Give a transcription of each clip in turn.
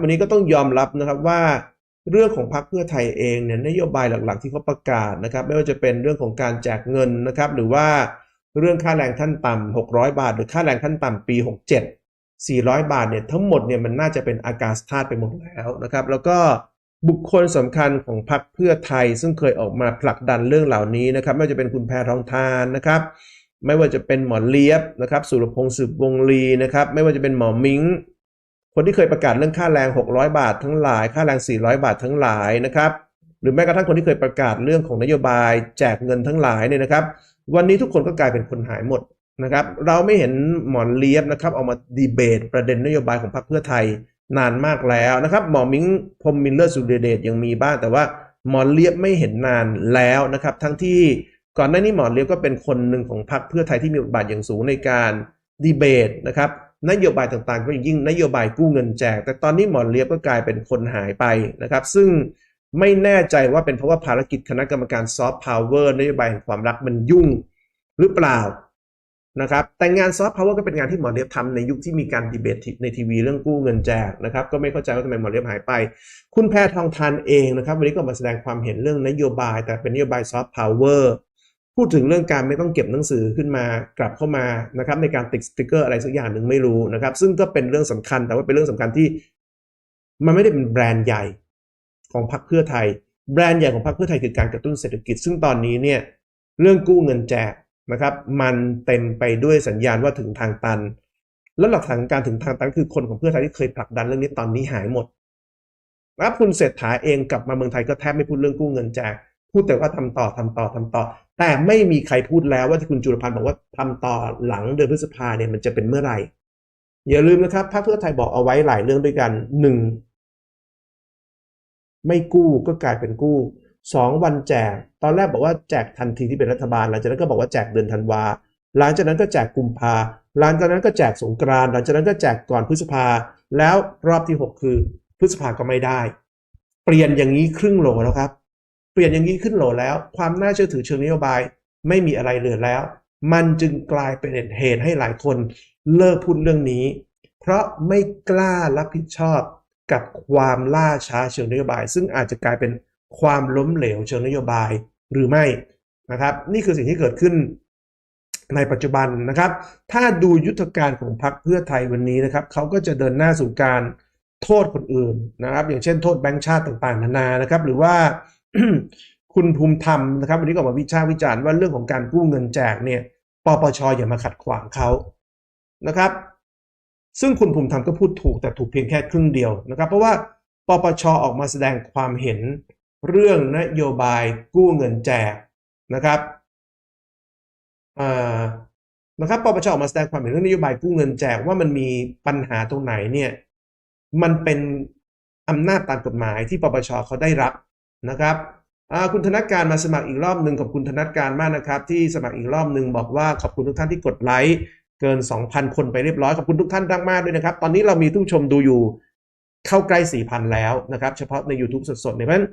วันนี้ก็ต้องยอมรับนะครับว่าเรื่องของพรรคเพื่อไทยเองเนี่ยนโยบายหลักๆ ที่เขาประกาศนะครับ ไม่ว่าจะเป็นเรื่องของการแจกเงินนะครับ หรือว่าเรื่องค่าแรงขั้นต่ำ600 บาท หรือค่าแรงขั้นต่ำปี 67 400 บาทเนี่ยทั้งหมดเนี่ยมันน่าจะเป็นอากาศธาตุไปหมดแล้วนะครับ แล้วก็บุคคลสำคัญของพรรคเพื่อไทย ซึ่งเคยออกมาผลักดันเรื่องเหล่านี้นะครับ ไม่ว่าจะเป็นคุณแพทองทานนะครับ ไม่ว่าจะเป็นหมอเลียบนะครับ สุรพงษ์สืบวงลีนะครับ ไม่ว่าจะเป็นหมอมิง คนที่เคยประกาศเรื่องค่าแรง 600 บาททั้งหลาย ค่าแรง 400 บาททั้งหลายนะครับ หรือแม้กระทั่งคนที่เคยประกาศเรื่องของนโยบายแจกเงินทั้งหลายเนี่ยนะครับ วันนี้ทุกคนก็กลายเป็นคนหายหมดนะครับ เราไม่เห็นหมอนเลียบนะครับออกมาดีเบตประเด็นนโยบายของพรรคเพื่อไทยนานมากแล้วนะครับ หมอมิงพรมมินเลอร์สุรเดชยังมีบ้างแต่ว่าหมอนเลียบไม่เห็นนานแล้วนะครับ ทั้งที่ก่อนหน้านี้หมอนเลียบก็เป็นคนหนึ่งของพรรคเพื่อไทยที่มีบทบาทอย่างสูงในการดีเบตนะครับ นโยบายต่างๆ ก็อย่างยิ่งนโยบายกู้เงินแจก แต่ตอนนี้หมอนเลียบก็กลายเป็นคนหายไปนะครับ ซึ่งไม่แน่ใจว่าเป็นเพราะว่าภารกิจคณะกรรมการซอฟต์พาวเวอร์นโยบายแห่งความรักมันยุ่งหรือเปล่านะครับแต่งานซอฟต์พาวเวอร์ก็เป็นงานที่หมอเลียบทำในยุคที่มีการดีเบตในทีวีเรื่องกู้เงินแจกนะครับก็ไม่เข้าใจว่าทำไมหมอเลียบหายไป คุณแพทองทานเองนะครับวันนี้ก็มาแสดงความเห็นเรื่องนโยบาย แต่เป็นนโยบายซอฟต์พาวเวอร์ พูดถึงเรื่องการไม่ต้องเก็บหนังสือขึ้นมากลับเข้ามานะครับในการติดสติกเกอร์อะไรสักอย่างหนึ่งไม่รู้นะครับ ซึ่งก็เป็นเรื่องสำคัญแต่ว่าเป็นเรื่องสำคัญที่ มันไม่ได้เป็นแบรนด์ใหญ่ของพรรคเพื่อไทย แบรนด์ใหญ่ของพรรคเพื่อไทยคือการกระตุ้นเศรษฐกิจ ซึ่งตอนนี้เนี่ยเรื่องกู้เงินแจกนะครับ มันเต็มไปด้วยสัญญาณว่าถึงทางตัน แล้วหลักฐานการถึงทางตันคือคนของเพื่อไทยที่เคยผลักดันเรื่องนี้ตอนนี้หายหมดแล้วคุณเศรษฐาเองกลับมาเมืองไทยก็แทบไม่พูดเรื่องกู้เงินแจก พูดแต่ว่าทำต่อทำต่อทำต่อ แต่ไม่มีใครพูดแล้วว่าที่คุณจุลพันธ์บอกว่าทำต่อหลังเดือนพฤษภาเนี่ยมันจะเป็นเมื่อไหร่อย่าลืมนะครับพรรคเพื่อไทยบอกเอาไว้หลายเรื่องด้วยกันหนึ่งไม่กู้ก็กลายเป็นกู้สองวันแจก ตอนแรกบอกว่าแจกทันทีที่เป็นรัฐบาลหลังจากนั้นก็บอกว่าแจกเดือนธันวาหลังจากนั้นก็แจกกุมภาหลังจากนั้นก็แจกสงกรานต์หลังจากนั้นก็แจกก่อนพฤษภา แล้วรอบที่หกคือ พฤษภาก็ไม่ได้ เปลี่ยนอย่างนี้ครึ่งโหลแล้วครับ เปลี่ยนอย่างนี้ขึ้นโหลแล้ว ความน่าเชื่อถือเชิงนโยบายไม่มีอะไรเหลือแล้ว มันจึงกลายเป็นเหตุให้หลายคนเลิกพูดเรื่องนี้ เพราะไม่กล้ารับผิดชอบกับความล่าช้าเชิงนโยบาย ซึ่งอาจจะกลายเป็นความล้มเหลวเชิงนโยบายหรือไม่นะครับ นี่คือสิ่งที่เกิดขึ้นในปัจจุบันนะครับ ถ้าดูยุทธการของพรรคเพื่อไทยวันนี้นะครับเขาก็จะเดินหน้าสู่การโทษคนอื่นนะครับ อย่างเช่นโทษแบงก์ชาติต่างๆ นานานะครับ หรือว่า คุณภูมิธรรมนะครับวันนี้ก็มาวิจาวิจารณ์ว่าเรื่องของการกู้เงินแจกเนี่ยปปชอย่ามาขัดขวางเขานะครับ ซึ่งคุณภูมิธรรมก็พูดถูกแต่ถูกเพียงแค่ครึ่งเดียวนะครับ เพราะว่าปปชออกมาแสดงความเห็นเรื่องนโยบายกู้เงินแจกนะครับนะครับปปชออกมาแสดงความเห็นเรื่องนโยบายกู้เงินแจกว่ามันมีปัญหาตรงไหนเนี่ยมันเป็นอำนาจตามกฎหมายที่ปปชเขาได้รับ นะครับคุณธนการมาสมัครอีกรอบหนึ่งขอบคุณธนการมากนะครับ ที่สมัครอีกรอบหนึ่งบอกว่าขอบคุณทุกท่านที่กดไลค์เกิน 2,000 คนไปเรียบร้อยขอบคุณทุกท่านมากๆด้วยนะครับ ตอนนี้เรามีทุกชมดูอยู่เข้าใกล้ 4,000 แล้วนะครับ เฉพาะใน YouTube สดๆเนี่ยเพราะฉะนั้น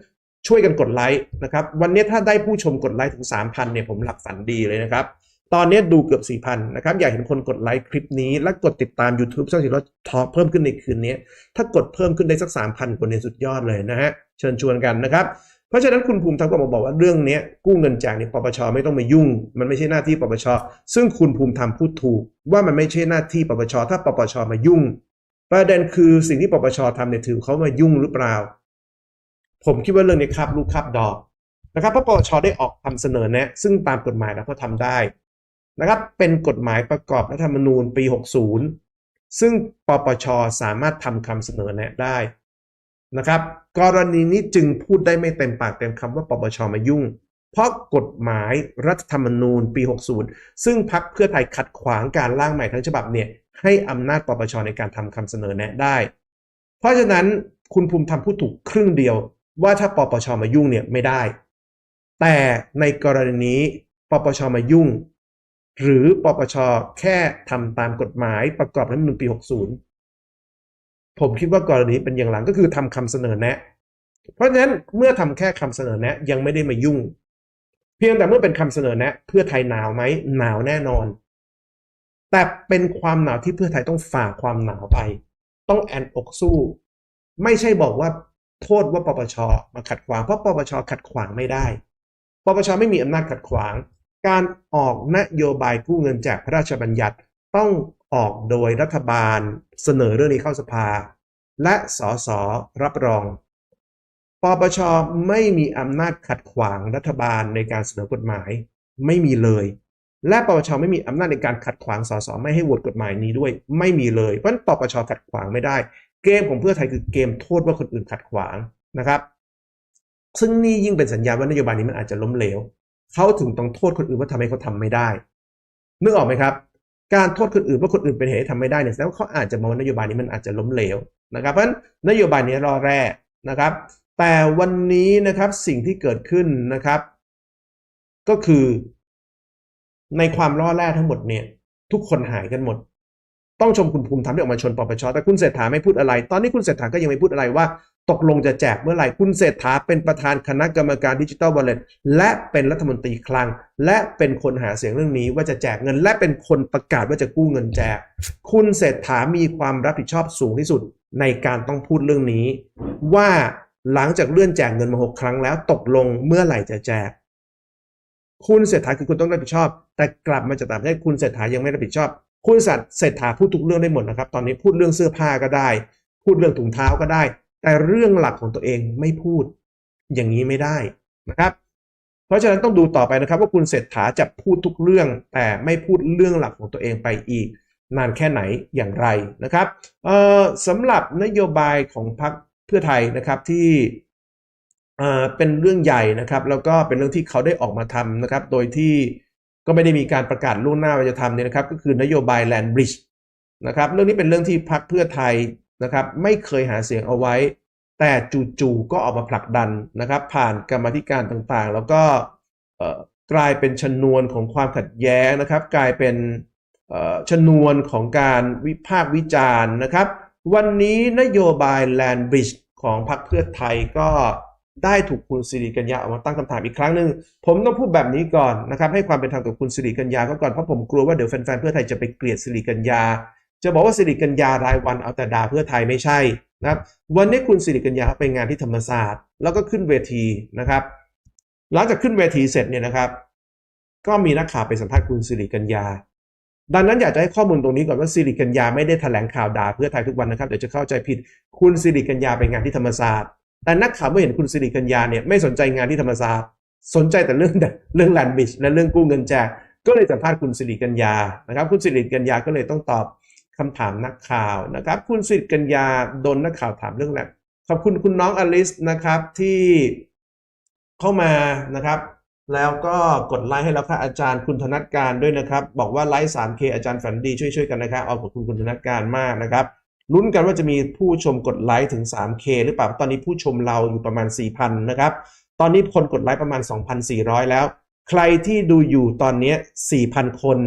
ช่วยกันกดไลค์นะครับ วันนี้ถ้าได้ผู้ชมกดไลค์ถึง 3,000เนี่ยผมหลับฝันดีเลยนะครับ ตอนนี้ดูเกือบ 4,000 นะครับ อยากเห็นคนกดไลค์คลิปนี้ และกดติดตาม YouTube ช่องสิเราทอเพิ่มขึ้นในคืนนี้ ถ้ากดเพิ่มขึ้นได้สัก 3,000 คนเนี่ยสุดยอดเลยนะฮะ เชิญชวนกันนะครับ เพราะฉะนั้นคุณภูมิธรรมก็มาบอกว่าเรื่องนี้กู้เงินแจกเนี่ยปปชไม่ต้องมายุ่ง มันไม่ใช่หน้าที่ปปช ซึ่งคุณภูมิธรรมพูดถูก ว่ามันไม่ใช่หน้าที่ปปช ถ้าปปชมายุ่ง ประเด็นคือสิ่งที่ปปชทำเนี่ยถือเขามายุ่งหรือเปล่า ผมคิดว่าเรื่องนี้ครับลูกครับดอกนะครับเพราะปปชได้ออกคำเสนอแนะ ซึ่งตามกฎหมายแล้วก็ทำได้ นะครับเป็นกฎหมายประกอบรัฐธรรมนูญปี 60 ซึ่งปปชสามารถทำคำเสนอแนะได้นะครับ กรณีนี้จึงพูดได้ไม่เต็มปากเต็มคำว่าปปชมายุ่ง เพราะกฎหมายรัฐธรรมนูญปี 60 ซึ่งพักเพื่อไทยขัดขวางการร่างใหม่ทั้งฉบับเนี่ยให้อำนาจปปชในการทำคำเสนอแนะได้ เพราะฉะนั้นคุณภูมิธรรมพูดถูกครึ่งเดียว ว่าถ้าปปชมายุ่งเนี่ยไม่ได้ แต่ในกรณีนี้ปปชมายุ่ง หรือปปชแค่ทำตามกฎหมายประกอบรัฐมนูญปี 60 ผมคิดว่ากรณีเป็นอย่างหลังก็คือทำคำเสนอแนะ เพราะฉะนั้นเมื่อทำแค่คำเสนอแนะยังไม่ได้มายุ่ง เพียงแต่เมื่อเป็นคำเสนอแนะ เพื่อไทยหนาวไหมหนาวแน่นอน แต่เป็นความหนาวที่เพื่อไทยต้องฝ่าความหนาวไป ต้องแอนอกสู้ ไม่ใช่บอกว่าโทษว่าปปชมาขัดขวางเพราะปปชขัดขวางไม่ได้ปปชไม่มีอำนาจขัดขวาง การออกนโยบายกู้เงินจากพระราชบัญญัติต้องออกโดยรัฐบาลเสนอเรื่องนี้เข้าสภา และสสรับรอง ปปชไม่มีอำนาจขัดขวางรัฐบาลในการเสนอกฎหมายไม่มีเลย และปปชไม่มีอำนาจในการขัดขวางสสไม่ให้โหวตกฎหมายนี้ด้วย ไม่มีเลยเพราะปปชขัดขวางไม่ได้ เกมของเพื่อไทยคือเกมโทษว่าคนอื่นขัดขวางนะครับ ซึ่งนี่ยิ่งเป็นสัญญาณว่านโยบายนี้มันอาจจะล้มเหลว เขาถึงต้องโทษคนอื่นว่าทำให้เขาทำไม่ได้ นึกออกไหมครับ การโทษคนอื่นว่าคนอื่นเป็นเหตุให้ทำไม่ได้เนี่ยแสดงว่าเขาอาจจะมองว่านโยบายนี้มันอาจจะล้มเหลวนะครับ เพราะฉะนั้นนโยบายนี้รอแร่นะครับ แต่วันนี้นะครับสิ่งที่เกิดขึ้นนะครับ ก็คือในความล่อแร่ทั้งหมดเนี่ย ทุกคนหายกันหมด ต้องชมคุณภูมิธรรมที่ออกมาชนปปชแต่คุณเศรษฐาไม่พูดอะไร ตอนนี้คุณเศรษฐาก็ยังไม่พูดอะไรว่า ตกลงจะแจกเมื่อไหร่คุณเศรษฐาเป็นประธานคณะกรรมการดิจิ t a ล w อลเล็ตและเป็นรัฐมนตรีคลัง และเป็นคนหาเสียงเรื่องนี้ว่าจะแจกเงิน และเป็นคนประกาศว่าจะกู้เงินแจก คุณเศรษฐามีความรับผิดชอบสูงที่สุดในการต้องพูดเรื่องนี้ ว่าหลังจากเลื่อนแจกเงินมาหกครั้งแล้วตกลงเมื่อไหร่จะแจก คุณเศรษฐาคือคุณต้องรับผิดชอบ แต่กลับมาจากต่างประเทศคุณเศรษฐายังไม่รับผิดชอบ คุณสัตเศรษฐาพูดทุกเรื่องได้หมดนะครับ ตอนนี้พูดเรื่องเสื้อผ้าก็ได้ พูดเรื่องถุงเท้าก็ได้ แต่เรื่องหลักของตัวเองไม่พูดอย่างนี้ไม่ได้นะครับ เพราะฉะนั้นต้องดูต่อไปนะครับ ว่าคุณเศรษฐาจะพูดทุกเรื่อง แต่ไม่พูดเรื่องหลักของตัวเองไปอีก นานแค่ไหนอย่างไรนะครับสำหรับนโยบายของพรรคเพื่อไทยนะครับที่เป็นเรื่องใหญ่นะครับ แล้วก็เป็นเรื่องที่เขาได้ออกมาทำนะครับ โดยที่ก็ไม่ได้มีการประกาศล่วงหน้าว่าจะทำเนี่ยนะครับ ก็คือนโยบาย Land Bridge นะครับ เรื่องนี้เป็นเรื่องที่พรรคเพื่อไทย นะครับไม่เคยหาเสียงเอาไว้ แต่จู่ๆก็ออกมาผลักดันนะครับ ผ่านกรรมธิการต่างๆ แล้วก็กลายเป็นชนวนของความขัดแย้งนะครับ กลายเป็นชนวนของการวิพากษ์วิจารณ์นะครับ วันนี้นโยบาย Land Bridge ของพรรคเพื่อไทยก็ได้ถูกคุณสิริกัญญาออกมาตั้งคำถามอีกครั้งหนึ่งผมต้องพูดแบบนี้ก่อนนะครับ ให้ความเป็นธรรมกับคุณสิริกัญญาเขาก่อนเพราะผมกลัวว่าเดี๋ยวแฟนๆเพื่อไทยจะไปเกลียดสิริกัญญา จะบอกว่าสิริกัญญารายวันเอาแต่ด่าเพื่อไทยไม่ใช่นะครับ วันนี้คุณสิริกัญญาไปงานที่ธรรมศาสตร์ แล้วก็ขึ้นเวทีนะครับ หลังจากขึ้นเวทีเสร็จเนี่ยนะครับ ก็มีนักข่าวไปสัมภาษณ์คุณสิริกัญญา ดังนั้นอยากจะให้ข้อมูลตรงนี้ก่อนว่าสิริกัญญาไม่ได้แถลงข่าวด่าเพื่อไทยทุกวันนะครับเดี๋ยวจะเข้าใจผิดคุณสิริกัญญาไปงานที่ธรรมศาสตร์ แต่นักข่าวเมื่อเห็นคุณสิริกัญญาเนี่ยไม่สนใจงานที่ธรรมศาสตร์ สนใจแต่เรื่องเรื่องแลนด์บิชและเรื่องกู้เงินแจกก็เลยสัมภาษณ์คุณสิริกัญญานะครับ คุณสิริกัญญาก็เลยต้องตอบ คำถามนักข่าวนะครับ คุณสิริกัญญาโดนนักข่าวถามเรื่องและขอบคุณคุณน้องอลิสนะครับที่เข้ามานะครับ แล้วก็กดไลค์ให้แล้วค่ะอาจารย์คุณธนัทการด้วยนะครับ บอกว่าไลค์ 3K อาจารย์ฝันดีช่วยๆกันนะครับเอาขอบคุณคุณธนัทการมากนะครับลุ้นกันว่าจะมีผู้ชมกดไลค์ถึง 3K หรือเปล่าตอนนี้ผู้ชมเราอยู่ประมาณ 4,000 นะครับ ตอนนี้คนกดไลค์ประมาณ 2,400 แล้ว ใครที่ดูอยู่ตอนนี้ 4,000 คน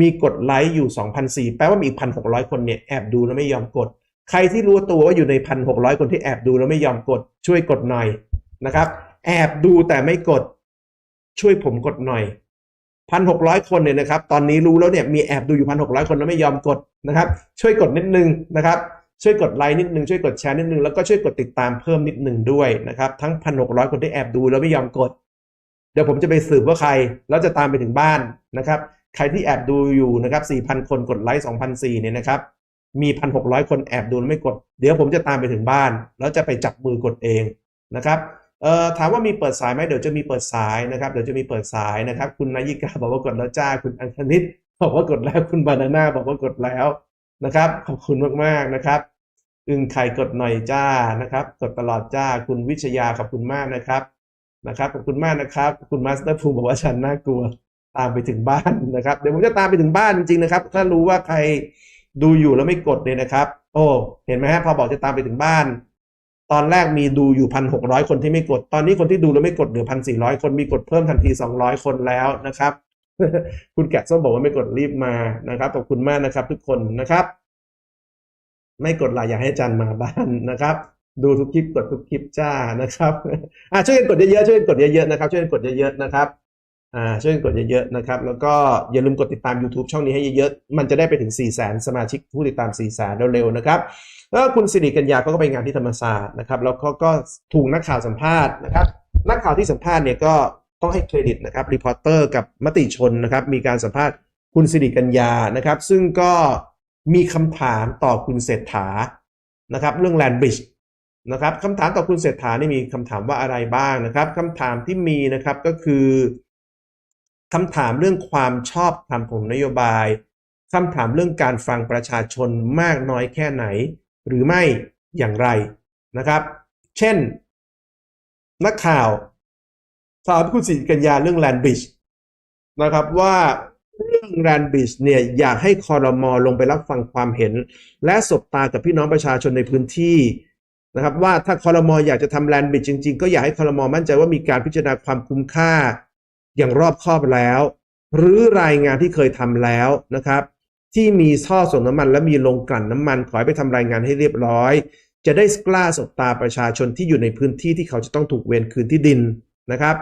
มีกดไลค์อยู่2,400แปลว่ามีอีก 1,600 คนเนี่ยแอบดูแล้วไม่ยอมกด ใครที่รู้ตัวว่าอยู่ใน 1,600 คนที่แอบดูแล้วไม่ยอมกด ช่วยกดหน่อยนะครับ แอบดูแต่ไม่กด ช่วยผมกดหน่อย 1,600 คนเนี่ยนะครับ ตอนนี้รู้แล้วเนี่ยมีแอบดูอยู่ 1,600 คนแล้วไม่ยอมกดนะครับ ช่วยกดนิดนึงนะครับช่วยกดไลค์นิดนึงช่วยกดแชร์นิดนึงแล้วก็ช่วยกดติดตามเพิ่มนิดนึงด้วยนะครับทั้ง 1,600 คนที่แอบดูแล้วไม่ยอมกด เดี๋ยวผมจะไปสืบว่าใครแล้วจะตามไปถึงบ้านนะครับ ใครที่แอบดูอยู่นะครับ 4,000 คนกดไลค์2,400เนี่ยนะครับ มี 1,600 คนแอบดูแล้วไม่กด เดี๋ยวผมจะตามไปถึงบ้าน แล้วจะไปจับมือกดเองนะครับเอ่อถามว่ามีเปิดสายไหมเดี๋ยวจะมีเปิดสายนะครับ เดี๋ยวจะมีเปิดสายนะครับ คุณนายิกาบอกว่ากดแล้วจ้า คุณอังคณิตบอกว่ากดแล้ว คุณบานาน่าบอกว่ากดแล้วนะครับ ขอบคุณมากๆนะครับ อึงไข่กดหน่อยจ้า นะครับ กดตลอดจ้า คุณวิชยาขอบคุณมากนะครับ นะครับ ขอบคุณมากนะครับ คุณมาสเตอร์ภูมิบอกว่าฉันน่ากลัว ตามไปถึงบ้านนะครับ เดี๋ยวผมจะตามไปถึงบ้านจริงๆนะครับ ถ้ารู้ว่าใครดูอยู่แล้วไม่กดเนี่ยนะครับ โอ้ เห็นไหมฮะพอบอกจะตามไปถึงบ้าน ตอนแรกมีดูอยู่พันหกร้อยคนที่ไม่กด ตอนนี้คนที่ดูแล้วไม่กดเหลือพันสี่ร้อยคนมีกดเพิ่มทันทีสองร้อยคนแล้วนะครับ คุณแกะส้มบอกว่าไม่กดรีบมานะครับขอบคุณมากนะครับ ทุกคนนะครับ ไม่กดไลค์อยากให้จันมาบ้านนะครับดูทุกคลิปกดทุกคลิปจ้านะครับอ่าช่วยกันกดเยอะๆช่วยกันกดเยอะๆนะครับช่วยกันกดเยอะๆนะครับ อ่าช่วยกดเยอะๆนะครับ แล้วก็อย่าลืมกดติดตาม YouTube ช่องนี้ให้เยอะๆ มันจะได้ไปถึง 4 0 0 0 0 0สมาชิกผู้ติดตาม4 0 0 0 0 0เร็วๆนะครับ แล้วคุณสิริกัญญาเขาก็ไปงานที่ธรรมศาสตร์นะครับ แล้วเขาก็ถูกนักข่าวสัมภาษณ์นะครับ นักข่าวที่สัมภาษณ์เนี่ยก็ต้องให้เครดิตนะครับรีพอร์เตอร์กับมติชนนะครับ มีการสัมภาษณ์คุณสิริกัญญานะครับ ซึ่งก็มีคำถามต่อคุณเศรษฐานะครับ เรื่องแลนบริดจ์นะครับคำถามต่อคุณเศรษฐานี่มีคำถามว่าอะไรบ้างนะครับคำถามที่มีนะครับก็คือ คำถามเรื่องความชอบธรรมของนโยบายคำถามเรื่องการฟังประชาชนมากน้อยแค่ไหน หรือไม่อย่างไรนะครับ เช่น นักข่าวถามคุณสิริกัญญาเรื่องแลนบริดจ์นะครับว่าเรื่องแลนบริดจ์เนี่ยอยากให้คอรมอลงไปรับฟังความเห็น และสบตากับพี่น้องประชาชนในพื้นที่นะครับว่าถ้าคอรมออยากจะทำแลนบริดจ์จริง ๆ ก็อยากให้คอรมอมั่นใจว่ามีการพิจารณาความคุ้มค่า อย่างรอบคอบแล้ว หรือรายงานที่เคยทำแล้วนะครับ ที่มีท่อส่งน้ำมัน และมีโรงกลั่นน้ำมันขอให้ไปทำรายงานให้เรียบร้อย จะได้กล้าสบตาประชาชนที่อยู่ในพื้นที่ที่เขาจะต้องถูกเวรคืนที่ดินนะครับ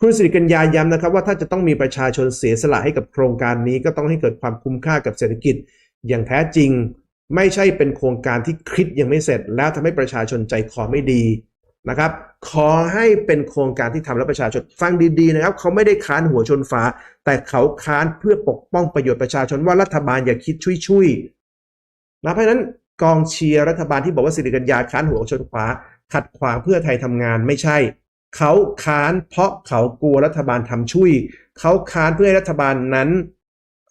คุณสิริกัญญาย้ำนะครับว่าถ้าจะต้องมีประชาชนเสียสละให้กับโครงการนี้ก็ต้องให้เกิดความคุ้มค่ากับเศรษฐกิจ อย่างแท้จริง ไม่ใช่เป็นโครงการที่คิดยังไม่เสร็จ แล้วทำให้ประชาชนใจคอไม่ดี นะครับ ขอให้เป็นโครงการที่ทำแล้วประชาชนฟังดีๆนะครับเขาไม่ได้ค้านหัวชนฝา แต่เขาค้านเพื่อปกป้องประโยชน์ประชาชนว่ารัฐบาลอย่าคิดชุยๆนะเพราะฉะนั้นกองเชียร์รัฐบาลที่บอกว่าสิริกัญญาค้านหัวชนฝาขัดขวางเพื่อไทยทำงานไม่ใช่ เขาค้านเพราะเขากลัวรัฐบาลทำชุยเขาค้านเพื่อให้รัฐบาลนั้น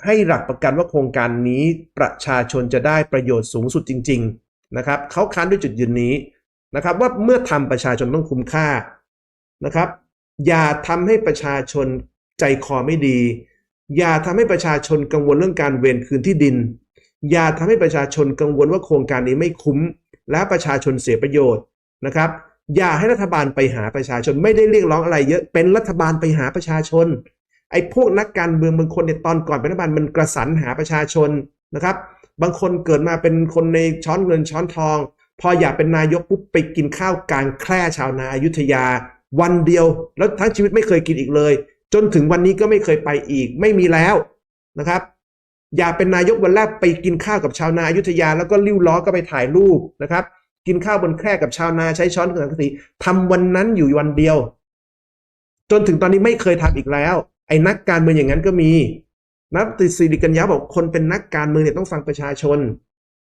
ให้หลักประกันว่าโครงการนี้ประชาชนจะได้ประโยชน์สูงสุดจริง ๆ นะครับเขาค้านด้วยจุดยืนนี้ นะครับว่าเมื่อทำประชาชนต้องคุ้มค่านะครับ อย่าทำให้ประชาชนใจคอไม่ดี อย่าทำให้ประชาชนกังวลเรื่องการเวรคืนที่ดิน อย่าทำให้ประชาชนกังวลว่าโครงการนี้ไม่คุ้ม และประชาชนเสียประโยชน์นะครับ อย่าให้รัฐบาลไปหาประชาชนไม่ได้เรียกร้องอะไรเยอะเป็นรัฐบาลไปหาประชาชนไอ้พวกนักการเมืองบางคนในยตอนก่อนเป็นรัฐบาลมันกระสันหาประชาชนนะครับ บางคนเกิดมาเป็นคนในช้อนเงินช้อนทอง พออยากเป็นนายกปุ๊บไปกินข้าวกลางแคร่ชาวนาอายุทยา วันเดียว แล้วทั้งชีวิตไม่เคยกินอีกเลย จนถึงวันนี้ก็ไม่เคยไปอีก ไม่มีแล้วนะครับ อยากเป็นนายกวันแรกไปกินข้าวกับชาวนาอายุทยา แล้วก็ลิ้วล้อก็ไปถ่ายรูปนะครับ กินข้าวบนแคร่กับชาวนาใช้ช้อนกับสังกะสีทำวันนั้นอยู่วันเดียว จนถึงตอนนี้ไม่เคยทำอีกแล้ว ไอ้นักการเมืองอย่างนั้นก็มีนะติสิริกัญญาบอกคนเป็นนักการเมืองเนี่ยต้องฟังประชาชน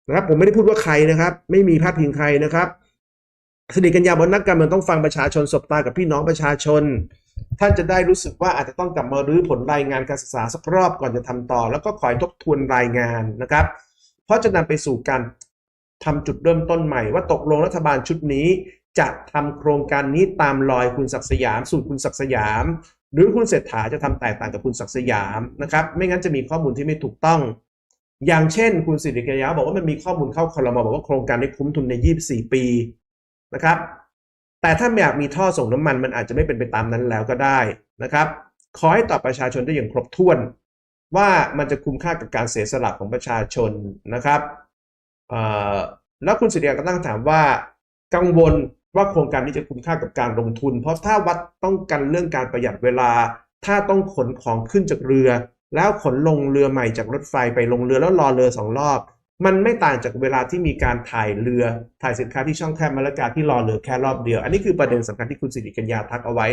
นะครับผมไม่ได้พูดว่าใครนะครับ ไม่มีพาดพิงใครนะครับสิริกัญญาบอกนักการเมืองต้องฟังประชาชนสบตากับพี่น้องประชาชน ท่านจะได้รู้สึกว่าอาจจะต้องกลับมารื้อผลรายงานการศึกษาสักรอบก่อนจะทำต่อ แล้วก็คอยทบทวนรายงานนะครับ เพราะจะนำไปสู่การทำจุดเริ่มต้นใหม่ว่าตกลงรัฐบาลชุดนี้จะทำโครงการนี้ตามรอยคุณศักดิ์สยามสูตรคุณศักดิ์สยาม หรือคุณเศรษฐาจะทำแตกต่างกับคุณศักดิ์สยามนะครับ ไม่งั้นจะมีข้อมูลที่ไม่ถูกต้อง อย่างเช่น คุณสิริกัญญาบอกว่ามันมีข้อมูลเข้าคอรมอบอกว่าโครงการนี้คุ้มทุนใน 24 ปีนะครับ แต่ถ้าไม่อยากมีท่อส่งน้ำมันมันอาจจะไม่เป็นไปตามนั้นแล้วก็ได้นะครับ ขอให้ตอบประชาชนได้อย่างครบถ้วน ว่ามันจะคุ้มค่ากับการเสียสละของประชาชนนะครับแล้วคุณสิริกัญญาก็ตั้งถามว่า กังวลว่าโครงการนี้จะคุ้มค่ากับการลงทุน เพราะถ้าวัดต้องกันเรื่องการประหยัดเวลา ถ้าต้องขนของขึ้นจากเรือ แล้วขนลงเรือใหม่จากรถไฟไปลงเรือแล้วรอเรือสองรอบ มันไม่ต่างจากเวลาที่มีการถ่ายเรือถ่ายสินค้าที่ช่องแคบมะละกาที่รอเรือแค่รอบเดียว อันนี้คือประเด็นสำคัญที่คุณสิริกัญญาทักเอาไว้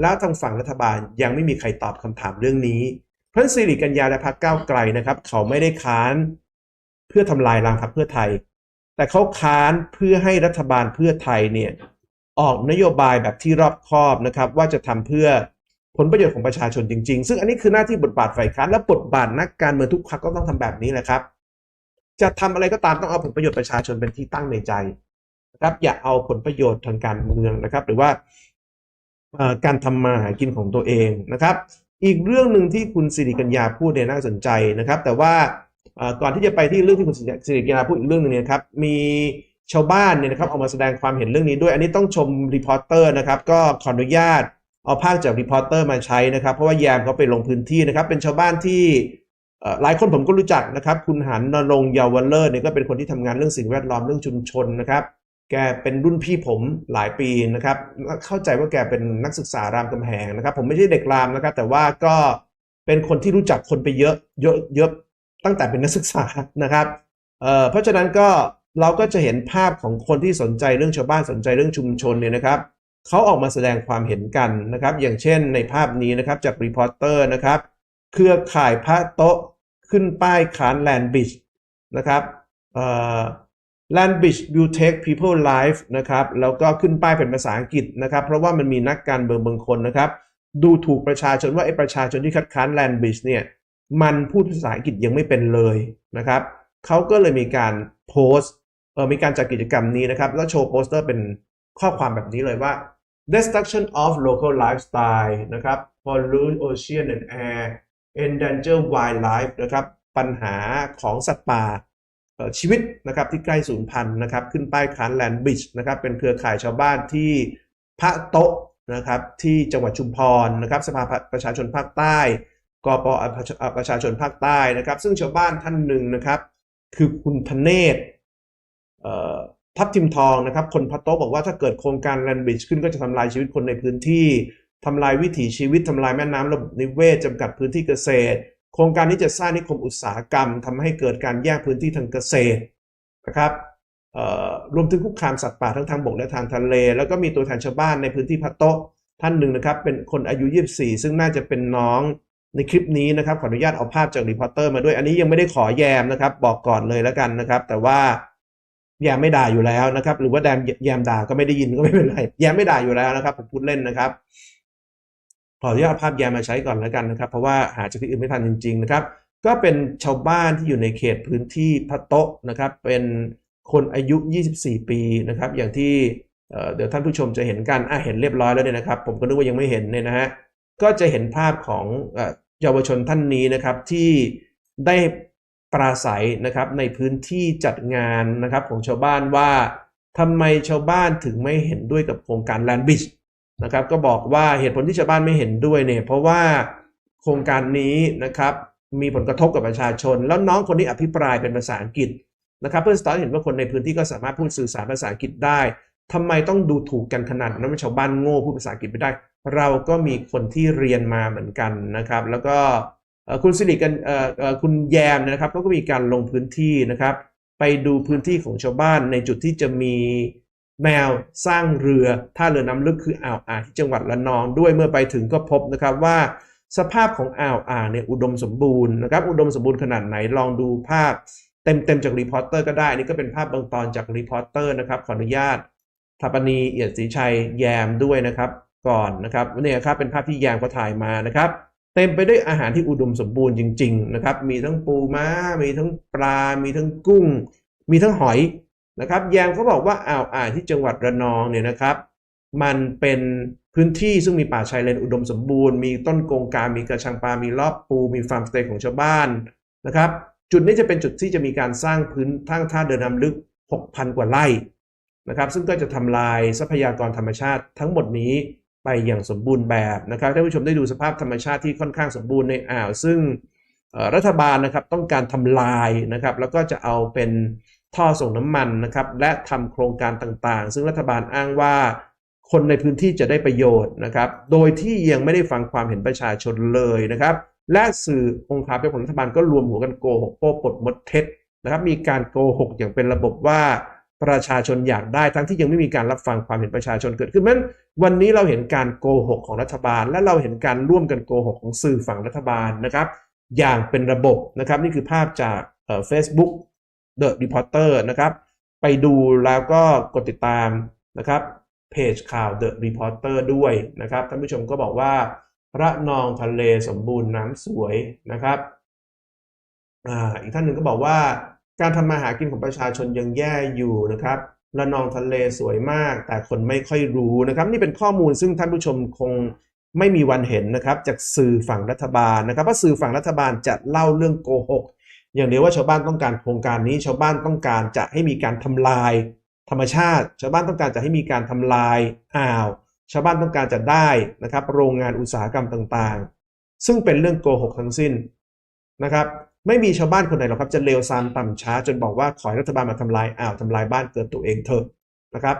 แล้วทางฝั่งรัฐบาลยังไม่มีใครตอบคำถามเรื่องนี้เพราะฉะนั้นสิริกัญญาและพรรคก้าวไกลนะครับ เขาไม่ได้ค้านเพื่อทำลายรางพรรคเพื่อไทย แต่เขาค้านเพื่อให้รัฐบาลเพื่อไทยเนี่ยออกนโยบายแบบที่รอบคอบนะครับ ว่าจะทำเพื่อ ผลประโยชน์ของประชาชนจริงๆ ซึ่งอันนี้คือหน้าที่บทบาทฝ่ายค้านและบทบาทนักการเมืองทุกพรรคก็ต้องทำแบบนี้แหละครับ จะทำอะไรก็ตามต้องเอาผลประโยชน์ประชาชนเป็นที่ตั้งในใจนะครับอย่าเอาผลประโยชน์ทางการเมืองนะครับ หรือว่าการทำมาหากินของตัวเองนะครับ อีกเรื่องหนึ่งที่คุณสิริกัญญาพูดเนี่ยน่าสนใจนะครับ แต่ว่าก่อนที่จะไปที่เรื่องที่คุณสิริกัญญาพูดอีกเรื่องหนึงเนี่ยครับมีชาวบ้านเนี่ยนะครับออกมาแสดงความเห็นเรื่องนี้ด้วย อันนี้ต้องชมรีพอร์เตอร์นะครับ ก็ขออนุญาต เอาภาพจากรีพอร์เตอร์มาใช้นะครับ เพราะว่าแยมเขาไปลงพื้นที่นะครับ เป็นชาวบ้านที่หลายคนผมก็รู้จักนะครับ คุณหันนรงเยาวเลอร์เนี่ยก็เป็นคนที่ทำงานเรื่องสิ่งแวดล้อมเรื่องชุมชนนะครับ แกเป็นรุ่นพี่ผมหลายปีนะครับ เข้าใจว่าแกเป็นนักศึกษารามคำแหงนะครับ ผมไม่ใช่เด็กรามนะครับ แต่ว่าก็เป็นคนที่รู้จักคนไปเยอะเยอะเยอะตั้งแต่เป็นนักศึกษานะครับเอ่อเพราะฉะนั้นก็เราก็จะเห็นภาพของคนที่สนใจเรื่องชาวบ้านสนใจเรื่องชุมชนเนี่ยนะครับ เขาออกมาแสดงความเห็นกันนะครับ อย่างเช่นในภาพนี้นะครับจากรีพอร์เตอร์นะครับ เครือข่ายพระโต๊ะขึ้นป้ายขานแลนบิชนะครับเอ่อ Land Bridge will take people life นะครับแล้วก็ขึ้นป้ายเป็นภาษาอังกฤษนะครับ เพราะว่ามันมีนักการเมืองบางคนนะครับ ดูถูกประชาชนว่าไอ้ประชาชนที่คัดค้าน Land Bridge เนี่ยมันพูดภาษาอังกฤษยังไม่เป็นเลยนะครับเขาก็เลยมีการโพสต์เออมีการจัดกิจกรรมนี้นะครับ แล้วโชว์โปสเตอร์เป็น ข้อความแบบนี้เลยว่า destruction of local lifestyle นะครับ pollute ocean and air endanger wildlife นะครับ ปัญหาของสัตว์ป่าชีวิตนะครับที่ใกล้สูญพันธุ์นะครับ ขึ้นป้ายคานแลนด์บิชนะครับ เป็นเครือข่ายชาวบ้านที่พระโต๊ะนะครับ ที่จังหวัดชุมพรนะครับ สภาประชาชนภาคใต้กปอประชาชนภาคใต้นะครับ ซึ่งชาวบ้านท่านหนึ่งนะครับ คือคุณธเนศ ทับทิมทองนะครับ คนพระโต๊บอกว่าถ้าเกิดโครงการแลนด์บิชขึ้นก็จะทำลายชีวิตคนในพื้นที่ทำลายวิถีชีวิตทำลายแม่น้ำระบบนิเวศจำกัดพื้นที่เกษตร โครงการนี้จะสร้างนิคมอุตสาหกรรมทำให้เกิดการแยกพื้นที่ทางเกษตรนะครับรวมถึงคุกคามสัตว์ป่าทั้งทางบกและทางทะเล แล้วก็มีตัวแทนชาวบ้านในพื้นที่พะโต๊ท่านหนึ่งนะครับ เป็นคนอายุ 24 ซึ่งน่าจะเป็นน้องในคลิปนี้นะครับขออนุญาตเอาภาพจากรีพอร์เตอร์มาด้วยอันนี้ยังไม่ได้ขอแยมนะครับ บอกก่อนเลยแล้วกันนะครับ แต่ว่า แยมไม่ด่าอยู่แล้วนะครับ หรือว่าแดมแยมด่าก็ไม่ได้ยินก็ไม่เป็นไรแยมไม่ด่าอยู่แล้วนะครับผมพูดเล่นนะครับขออนุญาตภาพแยมมาใช้ก่อนแล้วกันนะครับ เพราะว่าหาจากที่อื่นไม่ทันจริง ๆ นะครับ ก็เป็นชาวบ้านที่อยู่ในเขตพื้นที่พระโต๊ะนะครับ เป็นคนอายุ 24 ปีนะครับ อย่างที่เเดี๋ยวท่านผู้ชมจะเห็นกันอะเห็นเรียบร้อยแล้วเนี่ยนะครับ ผมก็นึกว่ายังไม่เห็นเนี่ยนะฮะก็จะเห็นภาพของเยาวชนท่านนี้นะครับที่ได้ ปราศัยนะครับในพื้นที่จัดงานนะครับของชาวบ้านว่าทำไมชาวบ้านถึงไม่เห็นด้วยกับโครงการ Land Bridge นะครับก็บอกว่าเหตุผลที่ชาวบ้านไม่เห็นด้วยเนี่ยเพราะว่าโครงการนี้นะครับมีผลกระทบกับประชาชน แล้วน้องคนนี้อภิปรายเป็นภาษาอังกฤษนะครับเพื่อนสตาร์เห็นว่าคนในพื้นที่ก็สามารถพูดสื่อสารภาษาอังกฤษได้ทำไมต้องดูถูกกันขนาดนั้นว่าชาวบ้านโง่พูดภาษาอังกฤษไม่ได้ เราก็มีคนที่เรียนมาเหมือนกันนะครับ แล้วก็ คุณสิริกันคุณแยมนะครับเขาก็มีการลงพื้นที่นะครับ ไปดูพื้นที่ของชาวบ้านในจุดที่จะมีแนวสร้างเรือท่าเรือน้ำลึกคืออ่าวอ่างที่จังหวัดระนองด้วยเมื่อไปถึงก็พบนะครับว่า สภาพของอ่าวอ่างเนี่ยอุดมสมบูรณ์นะครับอุดมสมบูรณ์ขนาดไหนลองดูภาพเต็มๆจากรีพอร์เตอร์ก็ได้ นี่ก็เป็นภาพบางตอนจากรีพอร์เตอร์นะครับขออนุญาตทัปนีเอียดศรีชัยแยมด้วยนะครับ ก่อนนะครับนี่ครับเป็นภาพที่แยมเขาถ่ายมานะครับ เต็มไปด้วยอาหารที่อุดมสมบูรณ์จริง ๆ นะครับ มีทั้งปูม้า มีทั้งปลา มีทั้งกุ้ง มีทั้งหอยนะครับแยมเขาบอกว่าอ่าวอ่างที่จังหวัดระนองเนี่ยนะครับ มันเป็นพื้นที่ซึ่งมีป่าชายเลนอุดมสมบูรณ์ มีต้นกงกา มีกระชังปลา มีรอบปู มีฟาร์มสเตย์ของชาวบ้านนะครับ จุดนี้จะเป็นจุดที่จะมีการสร้างพื้นทั้งท่าเดินน้ำลึก 6,000 กว่าไร่นะครับ ซึ่งก็จะทำลายทรัพยากรธรรมชาติทั้งหมดนี้ ไปอย่างสมบูรณ์แบบนะครับท่านผู้ชมได้ดูสภาพธรรมชาติที่ค่อนข้างสมบูรณ์ในอ่าว ซึ่งรัฐบาลนะครับต้องการทำลายนะครับแล้วก็จะเอาเป็นท่อส่งน้ำมันนะครับและทำโครงการต่างๆ ซึ่งรัฐบาลอ้างว่าคนในพื้นที่จะได้ประโยชน์นะครับ โดยที่ยังไม่ได้ฟังความเห็นประชาชนเลยนะครับ และสื่อองค์คาพยพของรัฐบาลก็รวมหัวกันโกหกโป้ปดมดเท็จนะครับ มีการโกหกอย่างเป็นระบบว่า ประชาชนอยากได้ทั้งที่ยังไม่มีการรับฟังความเห็นประชาชนเกิดขึ้นนั้นวันนี้เราเห็นการโกหกของรัฐบาล และเราเห็นการร่วมกันโกหกของสื่อฝั่งรัฐบาลนะครับ อย่างเป็นระบบนะครับ นี่คือภาพจากเอ่อ Facebook The Reporter นะครับ ไปดูแล้วก็กดติดตามนะครับเพจข่าว The Reporter ด้วยนะครับท่านผู้ชมก็บอกว่าระนองทะเลสมบูรณ์น้ำสวยนะครับออีกท่านหนึ่งก็บอกว่า การทำมาหากินของประชาชนยังแย่อยู่นะครับระนองทะเลสวยมาก แต่คนไม่ค่อยรู้นะครับ นี่เป็นข้อมูลซึ่งท่านผู้ชมคงไม่มีวันเห็นนะครับ จากสื่อฝั่งรัฐบาลนะครับเพราะสื่อฝั่งรัฐบาลจะเล่าเรื่องโกหกอย่างเดียวว่าชาวบ้านต้องการโครงการนี้ ชาวบ้านต้องการจะให้มีการทำลาย ธรรมชาติ ชาวบ้านต้องการจะให้มีการทำลายอ่าว ชาวบ้านต้องการจะได้นะครับ โรงงานอุตสาหกรรมต่างๆ ซึ่งเป็นเรื่องโกหกทั้งสิ้นนะครับ ไม่มีชาวบ้านคนไหนหรอกครับจะเลวซามต่ำช้า จนบอกว่าขอให้รัฐบาลมาทำลายอ่าวทำลายบ้านเกิดตัวเองเถอะนะครับ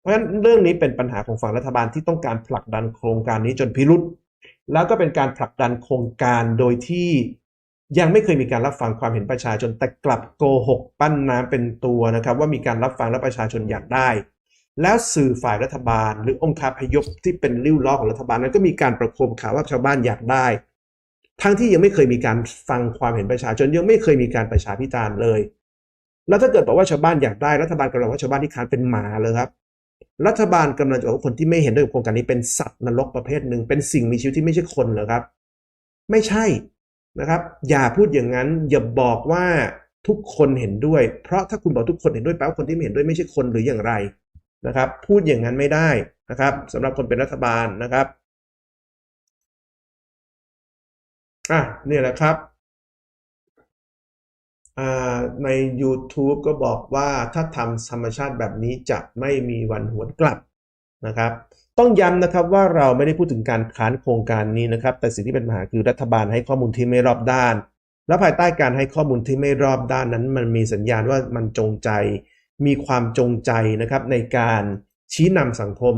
เพราะฉะนั้นเรื่องนี้เป็นปัญหาของฝั่งรัฐบาลที่ต้องการผลักดันโครงการนี้จนพิรุษแล้วก็เป็นการผลักดันโครงการโดยที่ยังไม่เคยมีการรับฟังความเห็นประชาชนแต่กลับโกหกปั้นน้ำเป็นตัวนะครับ ว่ามีการรับฟังและประชาชนอยากได้ แล้วสื่อฝ่ายรัฐบาล หรือองค์คาพยพที่เป็นริ้วล้อของรัฐบาลนั้นก็มีการประโคมข่าวว่าชาวบ้านอยากได้ ทั้งที่ยังไม่เคยมีการฟังความเห็นประชาชนยังไม่เคยมีการประชาพิจารณ์เลย แล้วถ้าเกิดบอกว่าชาวบ้านอยากได้รัฐบาลกำลังว่าชาวบ้านที่ค้านเป็นหมาเลยครับ รัฐบาลกำลังจะบอกว่าคนที่ไม่เห็นด้วยกับโครงการนี้เป็นสัตว์นรกประเภทหนึ่งเป็นสิ่งมีชีวิตที่ไม่ใช่คนเหรอครับ ไม่ใช่นะครับ อย่าพูดอย่างนั้นอย่าบอกว่าทุกคนเห็นด้วย เพราะถ้าคุณบอกทุกคนเห็นด้วยแปลว่าคนที่ไม่เห็นด้วยไม่ใช่คนหรืออย่างไรนะครับ พูดอย่างนั้นไม่ได้นะครับสำหรับคนเป็นรัฐบาลนะครับ อะนี่แหละครับอ่าใน YouTube ก็บอกว่าถ้าทำธรรมชาติแบบนี้จะไม่มีวันหวนกลับนะครับ ต้องย้ำนะครับว่าเราไม่ได้พูดถึงการค้านโครงการนี้นะครับ แต่สิ่งที่เป็นปัญหาคือรัฐบาลให้ข้อมูลที่ไม่รอบด้าน และภายใต้การให้ข้อมูลที่ไม่รอบด้านนั้น มันมีสัญญาณว่ามันจงใจ มีความจงใจนะครับในการชี้นำสังคม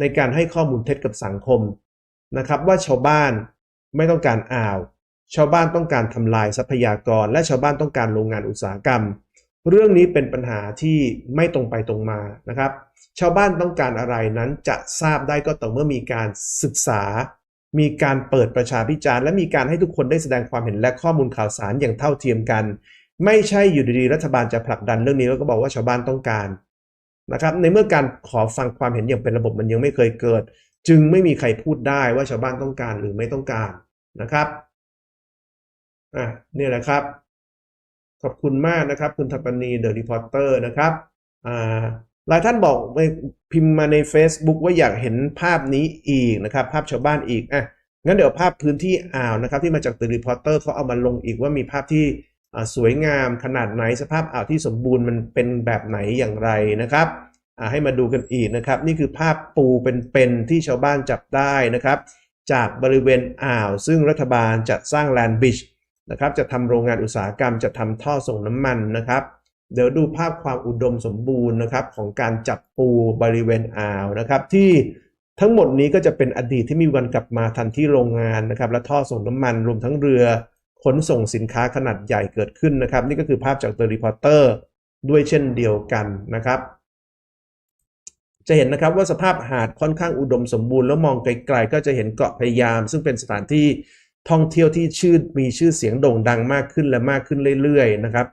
ในการให้ข้อมูลเท็จกับสังคมนะครับ ว่าชาวบ้าน ไม่ต้องการอ่าว ชาวบ้านต้องการทำลายทรัพยากร และชาวบ้านต้องการโรงงานอุตสาหกรรม เรื่องนี้เป็นปัญหาที่ไม่ตรงไปตรงมานะครับ ชาวบ้านต้องการอะไรนั้นจะทราบได้ก็ต่อเมื่อมีการศึกษา มีการเปิดประชาพิจารณ์และมีการให้ทุกคนได้แสดงความเห็นและข้อมูลข่าวสารอย่างเท่าเทียมกัน ไม่ใช่อยู่ดีๆรัฐบาลจะผลักดันเรื่องนี้แล้วก็บอกว่าชาวบ้านต้องการนะครับในเมื่อการขอฟังความเห็นอย่างเป็นระบบมันยังไม่เคยเกิด จึงไม่มีใครพูดได้ว่าชาวบ้านต้องการหรือไม่ต้องการนะครับอะนี่แหละครับ ขอบคุณมากนะครับ คุณทัปปนีเดอะรีพอร์เตอร์นะครับอ่าหลายท่านบอกไปพิมพ์มาใน Facebook ว่าอยากเห็นภาพนี้อีกนะครับ ภาพชาวบ้านอีกอะงั้นเดี๋ยวภาพพื้นที่อ่าวนะครับ ที่มาจากเดอะรีพอร์เตอร์เขาเอามาลงอีกว่ามีภาพที่สวยงามขนาดไหนสภาพอ่าวที่สมบูรณ์มันเป็นแบบไหนอย่างไรนะครับ ให้มาดูกันอีกนะครับ นี่คือภาพปูเป็นๆที่ชาวบ้านจับได้นะครับ จากบริเวณอ่าว ซึ่งรัฐบาลจะสร้างแลนด์บิชนะครับจะทำโรงงานอุตสาหกรรมจะทำท่อส่งน้ำมันนะครับ เดี๋ยวดูภาพความอุดมสมบูรณ์นะครับของการจับปูบริเวณอ่าวนะครับ ที่ทั้งหมดนี้ก็จะเป็นอดีตที่มีวันกลับมาทันที่โรงงานนะครับ และท่อส่งน้ำมันรวมทั้งเรือขนส่งสินค้าขนาดใหญ่เกิดขึ้นนะครับ นี่ก็คือภาพจากเ h อรีพอร์เตอร์ด้วยเช่นเดียวกันนะครับ จะเห็นนะครับว่าสภาพหาดค่อนข้างอุดมสมบูรณ์แล้วมองไกลๆก็จะเห็นเกาะพะยาม ซึ่งเป็นสถานที่ท่องเที่ยวที่ชื่อมีชื่อเสียงโด่งดังมากขึ้นและมากขึ้นเรื่อยๆนะครับ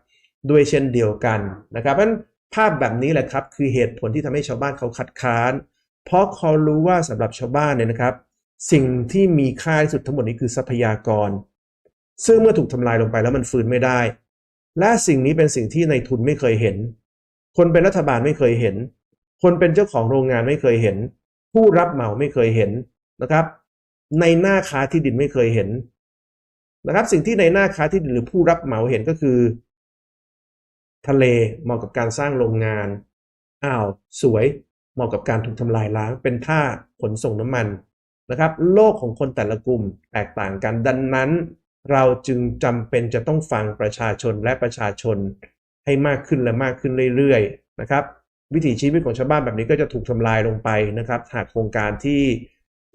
ด้วยเช่นเดียวกันนะครับเพราะฉะนั้นภาพแบบนี้แหละครับคือเหตุผลที่ทำให้ชาวบ้านเขาคัดค้าน เพราะเขารู้ว่าสำหรับชาวบ้านเนี่ยนะครับ สิ่งที่มีค่าที่สุดทั้งหมดนี้คือทรัพยากร ซึ่งเมื่อถูกทำลายลงไปแล้วมันฟื้นไม่ได้ และสิ่งนี้เป็นสิ่งที่ในทุนไม่เคยเห็น คนเป็นรัฐบาลไม่เคยเห็น คนเป็นเจ้าของโรงงานไม่เคยเห็น ผู้รับเหมาไม่เคยเห็นนะครับ ในหน้าค้าที่ดินไม่เคยเห็นนะครับ สิ่งที่ในหน้าค้าที่ดินหรือผู้รับเหมาเห็นก็คือ ทะเลเหมาะกับการสร้างโรงงานอ่าวสวยเหมาะกับการถูกทำลายล้าง เป็นท่าขนส่งน้ำมันนะครับ โลกของคนแต่ละกลุ่มแตกต่างกันดังนั้น เราจึงจำเป็นจะต้องฟังประชาชนและประชาชนให้มากขึ้นและมากขึ้นเรื่อยๆนะครับ วิถีชีวิตของชาวบ้านแบบนี้ก็จะถูกทำลายลงไปนะครับ หากโครงการที่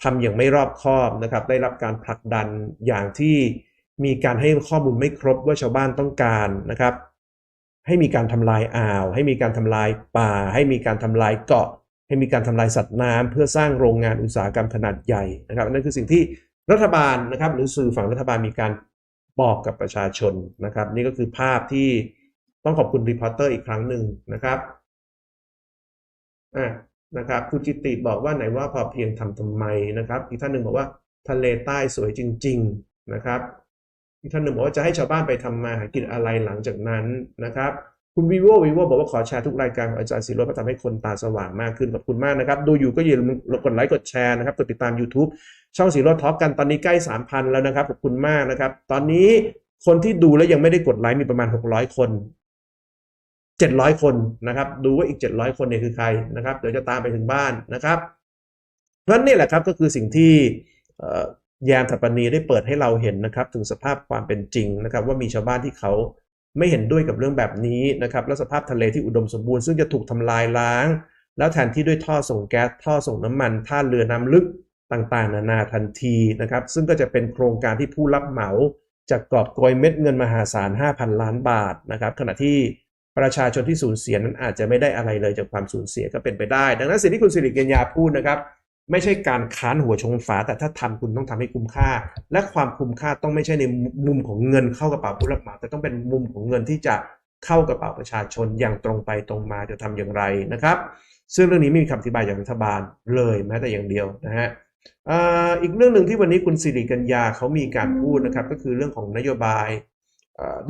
ทำอย่างไม่รอบคอบนะครับ ได้รับการผลักดันอย่างที่มีการให้ข้อมูลไม่ครบว่าชาวบ้านต้องการนะครับ ให้มีการทำลายอ่าว ให้มีการทำลายป่า ให้มีการทำลายเกาะ ให้มีการทำลายสัตว์น้ำเพื่อสร้างโรงงานอุตสาหกรรมขนาดใหญ่นะครับนั่นคือสิ่งที่รัฐบาลนะครับ หรือสื่อฝั่งรัฐบาลมีการบอกกับประชาชนนะครับ นี่ก็คือภาพที่ต้องขอบคุณรีพอร์เตอร์อีกครั้งหนึ่งนะครับ อะนะครับคุณจิติบอกว่าไหนว่าพอเพียงทำทำไมนะครับ อีกท่านหนึ่งบอกว่าทะเลใต้สวยจริง ๆนะครับ อีกท่านหนึ่งบอกว่าจะให้ชาวบ้านไปทำมาหากินอะไรหลังจากนั้นนะครับ คุณวิโววิโวบอกว่าขอแชร์ทุกรายการของอาจารย์ศิโรจน์เพื่อทำให้คนตาสว่างมากขึ้นขอบคุณมากนะครับ ดูอยู่ก็อย่าลืมกดไลค์กดแชร์นะครับกดติดตาม YouTube ช่องศิโรจน์ทอล์กกันตอนนี้ใกล้ 3,000 แล้วนะครับขอบคุณมากนะครับ ตอนนี้คนที่ดูแล้วยังไม่ได้กดไลค์มีประมาณ 600 คน 700 คนนะครับ ดูว่าอีก 700 คนเนี่ยคือใครนะครับ เดี๋ยวจะตามไปถึงบ้านนะครับเพราะนี่แหละครับก็คือสิ่งที่ยามถัปนีได้เปิดให้เราเห็นนะครับ ถึงสภาพความเป็นจริงนะครับ ว่ามีชาวบ้านที่เขาไม่เห็นด้วยกับเรื่องแบบนี้นะครับ และสภาพทะเลที่อุดมสมบูรณ์ซึ่งจะถูกทำลายล้าง แล้วแทนที่ด้วยท่อส่งแก๊สท่อส่งน้ำมันท่าเรือน้ำลึกต่างๆ นานาทันทีนะครับ ซึ่งก็จะเป็นโครงการที่ผู้รับเหมาจากกอบโกยเม็ดเงินมหาศาล 5,000 ล้านบาทนะครับ ขณะที่ ประชาชนที่สูญเสียนั้นอาจจะไม่ได้อะไรเลยจากความสูญเสียก็เป็นไปได้ ดังนั้นสิ่งที่คุณสิริกัญญาพูดนะครับ ไม่ใช่การค้านหัวชงฝา แต่ถ้าทำคุณต้องทำให้คุ้มค่า และความคุ้มค่าต้องไม่ใช่ในมุมของเงินเข้ากระเป๋าผู้รับเหมาแต่ต้องเป็นมุมของเงินที่จะเข้ากระเป๋าประชาชนอย่างตรงไปตรงมาจะทำอย่างไรนะครับ ซึ่งเรื่องนี้ไม่มีคำอธิบายจากรัฐบาลเลยแม้แต่อย่างเดียวนะฮะอีกเรื่องหนึ่งที่วันนี้คุณสิริกัญญาเขามีการพูดนะครับ ก็คือเรื่องของนโยบาย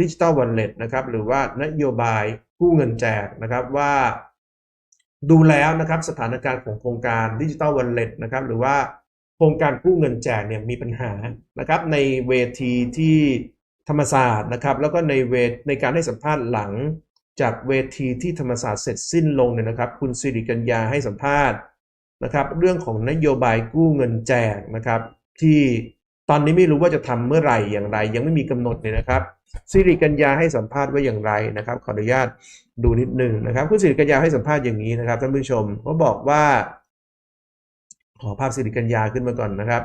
ดิจิตอลวอลเล็ตนะครับหรือว่านโยบายกู้เงินแจกนะครับว่าดูแล้วนะครับสถานการณ์ของโครงการดิจิตอลวอลเล็ตนะครับหรือว่าโครงการกู้เงินแจกเนี่ยมีปัญหานะครับในเวทีที่ธรรมศาสตร์นะครับแล้วก็ในเวทในการให้สัมภาษณ์หลังจากเวทีที่ธรรมศาสตร์เสร็จสิ้นลงเนี่ยนะครับ คุณสิริกัญญาให้สัมภาษณ์นะครับเรื่องของนโยบายกู้เงินแจกนะครับ ที่ตอนนี้ไม่รู้ว่าจะทำเมื่อไหร่อย่างไร ยังไม่มีกำหนดเลยนะครับ สิริกัญญาให้สัมภาษณ์ว่าอย่างไรนะครับ ขออนุญาตดูนิดหนึ่งนะครับ คุณสิริกัญญาให้สัมภาษณ์อย่างนี้นะครับท่านผู้ชมเขาบอกว่า ขอภาพสิริกัญญาขึ้นมาก่อนนะครับ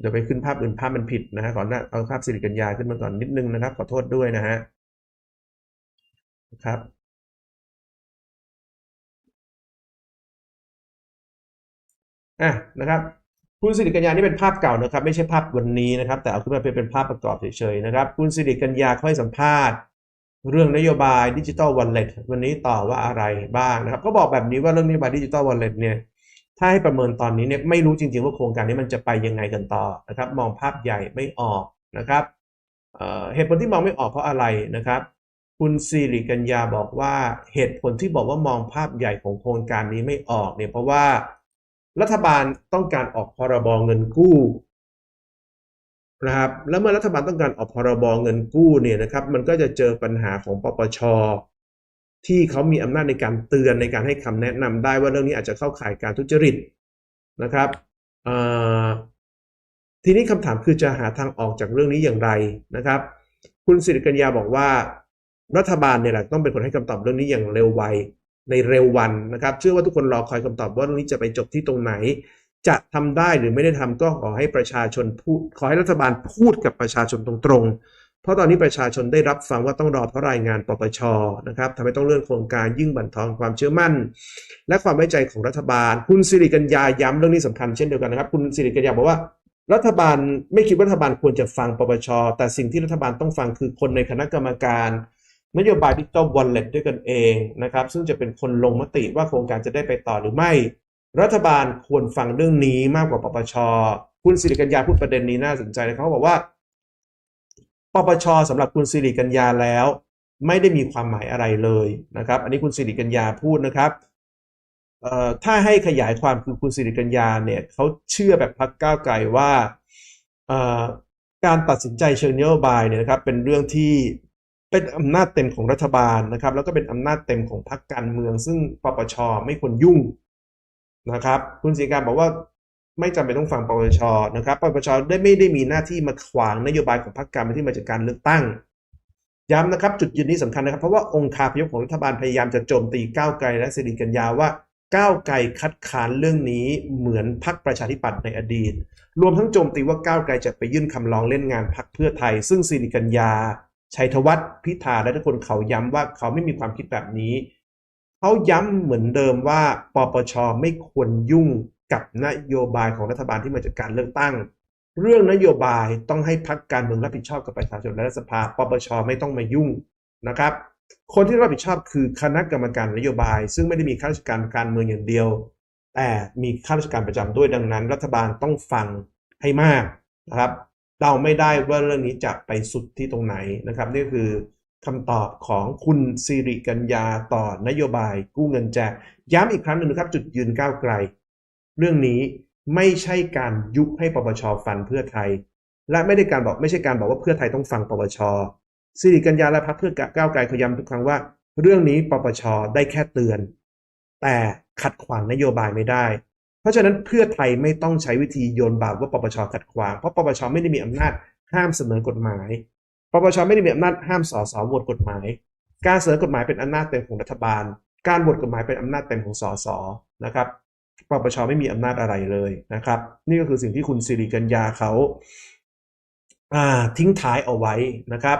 เดี๋ยวไปขึ้นภาพอื่นภาพมันผิดนะฮะขอหน้าเอาภาพสิริกัญญาขึ้นมาก่อนนิดนึงนะครับ ขอโทษด้วยนะฮะครับอะนะครับ คุณสิริกัญญานี่เป็นภาพเก่านะครับ ไม่ใช่ภาพวันนี้นะครับ แต่เอาขึ้นมาเป็นเป็นภาพประกอบเฉยๆนะครับ คุณสิริกัญญาเขาให้สัมภาษณ์ เรื่องนโยบายดิจิ t a ลวอลเล็ตวันนี้ต่อว่าอะไรบ้างนะครับ ก็บอกแบบนี้ว่าเรื่องนโยบายดิจิ t a ลวอลเล็ตเนี่ยถ้าให้ประเมินตอนนี้เนี่ยไม่รู้จริงๆว่าโครงการนี้มันจะไปยังไงกันต่อนะครับ มองภาพใหญ่ไม่ออกนะครับเหตุผลที่มองไม่ออกเพราะอะไรนะครับ คุณสิริกัญญาบอกว่าเหตุผลที่บอกว่ามองภาพใหญ่ของโครงการนี้ไม่ออกเนี่ยเพราะว่า รัฐบาลต้องการออกพรบเงินกู้นะครับแล้วเมื่อรัฐบาลต้องการออกพรบเงินกู้เนี่ยนะครับ มันก็จะเจอปัญหาของปปช ที่เขามีอำนาจในการเตือนในการให้คำแนะนำได้ว่าเรื่องนี้อาจจะเข้าข่ายการทุจริตนะครับทีนี้คำถามคือจะหาทางออกจากเรื่องนี้อย่างไรนะครับ คุณสิริกัญญาบอกว่ารัฐบาลเนี่ยแหละต้องเป็นคนให้คำตอบเรื่องนี้อย่างเร็วไว ในเร็ววันนะครับ เชื่อว่าทุกคนรอคอยคำตอบว่าเรื่องนี้จะไปจบที่ตรงไหน จะทำได้หรือไม่ได้ทำก็ขอให้ประชาชนพูดขอให้รัฐบาลพูดกับประชาชนตรงๆ เพราะตอนนี้ประชาชนได้รับฟังว่าต้องรอเพราะรายงานปปชนะครับทำให้ต้องเลื่อนโครงการยิ่งบั่นทอนความเชื่อมั่น และความไว้ใจของรัฐบาล คุณสิริกัญญาย้ำเรื่องนี้สำคัญเช่นเดียวกันนะครับ คุณสิริกัญญาบอกว่ารัฐบาลไม่คิดว่ารัฐบาลควรจะฟังปปช แต่สิ่งที่รัฐบาลต้องฟังคือคนในคณะกรรมการ นโยบายดิจิตอลวอลเล็ตด้วยกันเองนะครับ ซึ่งจะเป็นคนลงมติว่าโครงการจะได้ไปต่อหรือไม่ รัฐบาลควรฟังเรื่องนี้มากกว่าปปช คุณสิริกัญญาพูดประเด็นนี้น่าสนใจนะเขาบอกว่า ปปชสำหรับคุณสิริกัญญาแล้ว ไม่ได้มีความหมายอะไรเลยนะครับ อันนี้คุณสิริกัญญาพูดนะครับถ้าให้ขยายความคือคุณสิริกัญญาเนี่ยเขาเชื่อแบบพักก้าวไกลว่าการตัดสินใจเชิงนโยบายเนี่ยนะครับเป็นเรื่องที่ เป็นอำนาจเต็มของรัฐบาลนะครับ แล้วก็เป็นอำนาจเต็มของพรรคการเมือง ซึ่งปปชไม่ควรยุ่งนะครับ คุณสีการบอกว่าไม่จำเป็นต้องฟังปปชนะครับปปชได้ไม่ได้มีหน้าที่มาขวางนโยบายของพรรคการเมืองที่มาจากการเลือกตั้ง ย้ำนะครับจุดยืนนี้สำคัญนะครับ เพราะว่าองค์คาพยพของรัฐบาลพยายามจะโจมตีก้าวไกลและสิริกัญญาว่าก้าวไกลคัดค้านเรื่องนี้เหมือนพรรคประชาธิปัตย์ในอดีต รวมทั้งโจมตีว่าก้าวไกลจะไปยื่นคำร้องเล่นงานพรรคเพื่อไทย ซึ่งสิริกัญญา ชัยธวัฒน์พิธาและทุกคนเขาย้ำว่าเขาไม่มีความคิดแบบนี้ เขาย้ำเหมือนเดิมว่าปปชไม่ควรยุ่งกับนโยบายของรัฐบาลที่มาจากการเลือกตั้ง เรื่องนโยบายต้องให้พักการเมืองรับผิดชอบกับประชาชนและรัฐสภา ปปชไม่ต้องมายุ่งนะครับ คนที่รับผิดชอบคือคณะกรรมการนโยบาย ซึ่งไม่ได้มีข้าราชการการเมืองอย่างเดียว แต่มีข้าราชการประจำด้วยดังนั้น รัฐบาลต้องฟังให้มากนะครับ เดาไม่ได้ว่าเรื่องนี้จะไปสุดที่ตรงไหนนะครับ นี่คือคำตอบของคุณสิริกัญญาต่อนโยบายกู้เงินแจกย้ำอีกครั้งหนึ่งนะครับ จุดยืนก้าวไกล เรื่องนี้ไม่ใช่การยุให้ปปชฟันเพื่อไทย และไม่ได้การบอกไม่ใช่การบอกว่าเพื่อไทยต้องฟังปปชสิริกัญญาและพรรคเพื่อก้าวไกลเขาย้ำทุกครั้งว่า เรื่องนี้ปปชได้แค่เตือน แต่ขัดขวางนโยบายไม่ได้ เพราะฉะนั้นเพื่อไทยไม่ต้องใช้วิธีโยนบาปว่าปปชขัดขวางเพราะปปชไม่ได้มีอำนาจห้ามเสนอกฎหมายปปชไม่ได้มีอำนาจห้ามสสโหวตกฎหมาย การเสนอกฎหมายเป็นอำนาจเต็มของรัฐบาล การโหวตกฎหมายเป็นอำนาจเต็มของสสนะครับปปชไม่มีอำนาจอะไรเลยนะครับ นี่ก็คือสิ่งที่คุณสิริกัญญาเขาอ่าทิ้งท้ายเอาไว้นะครับ